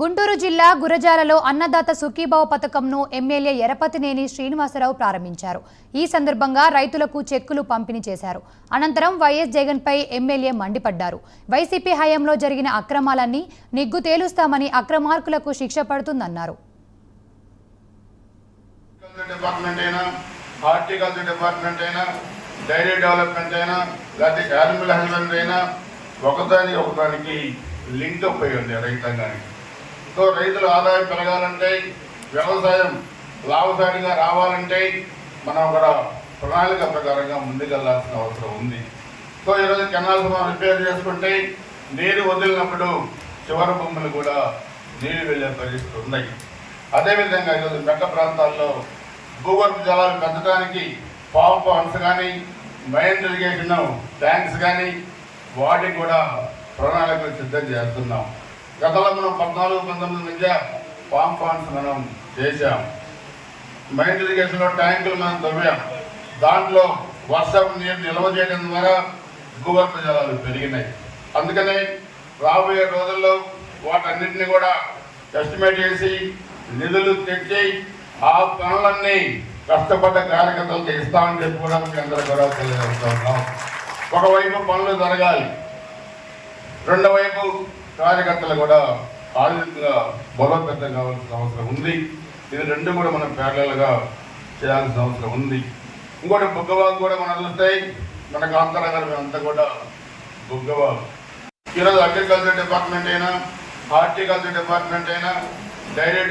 గుంటూరు జిల్లా గురజాలలో అన్నదాత సుఖీభావ పథకంను ఎమ్మెల్యే ఎరపతినేని శ్రీనివాసరావు ప్రారంభించారు. ఈ సందర్భంగా రైతులకు చెక్కులు పంపిణీ చేశారు. అనంతరం వైఎస్ జగన్పై ఎమ్మెల్యే మండిపడ్డారు. వైసీపీ హయాంలో జరిగిన అక్రమాలన్నీ నిగ్గు తేలుస్తామని అక్రమార్కులకు శిక్ష పడుతుందన్నారు. డిపార్ట్మెంట్ అయినా డైరీ డెవలప్మెంట్ అయినా లేకపోతే యానిమల్ హస్బెండరీ అయినా ఒకదాని ఒకదానికి లింక్ అప్ అయి ఉంది రైతాంగానికి. సో రైతుల ఆదాయం పెరగాలంటే వ్యవసాయం లాభసాటిగా రావాలంటే మనం కూడా ప్రణాళిక ప్రకారంగా ముందుకెళ్ళాల్సిన అవసరం ఉంది. సో ఈరోజు కెనాల్స్ మనం రిపేర్ చేసుకుంటే నీరు వదిలినప్పుడు చివరి భూములు కూడా నీరు వెళ్ళే పరిస్థితి ఉన్నాయి. అదేవిధంగా ఈరోజు మెట్ట ప్రాంతాల్లో భూగర్భ జలాలు పెంచడానికి పావు పాండ్స్ కానీ మెయిన్ ఇరిగేషన్ ట్యాంక్స్ కానీ వాటికి కూడా ప్రణాళికలు సిద్ధం చేస్తున్నాం. గతంలో మనం పద్నాలుగు పంతొమ్మిది మధ్య పామ్ పాండ్స్ మనం చేశాం. మైండ్ ఇరిగేషన్లో ట్యాంకులు మనం తవ్వాం. దాంట్లో వర్షం నీరు నిల్వ చేయడం ద్వారా భూగర్భ జలాలు పెరిగినాయి. అందుకనే రాబోయే రోజుల్లో వాటన్నిటిని కూడా ఎస్టిమేట్ చేసి నిధులు తెచ్చి ఆ పనులన్నీ కష్టపడ్డ కార్యకర్తలకు ఇస్తామని చెప్పి కూడా మీకు అందరూ కూడా తెలియజేస్తున్నాం ఒకవైపు పనులు జరగాలి. రెండో వైపు కార్యకర్తలు కూడా ఆర్థికంగా బలోపేతం కావాల్సిన అవసరం ఉంది. ఇది రెండు కూడా మనం ప్యారలల్గా చేయాల్సిన అవసరం ఉంది. ఇంకోటి బుగ్గవాగు కూడా మనం చూస్తే మన కాంతనగర్ అంతా కూడా బుగ్గవాగు. ఈరోజు అగ్రికల్చర్ డిపార్ట్మెంట్ అయినా హార్టికల్చర్ డిపార్ట్మెంట్ అయినా డైరీ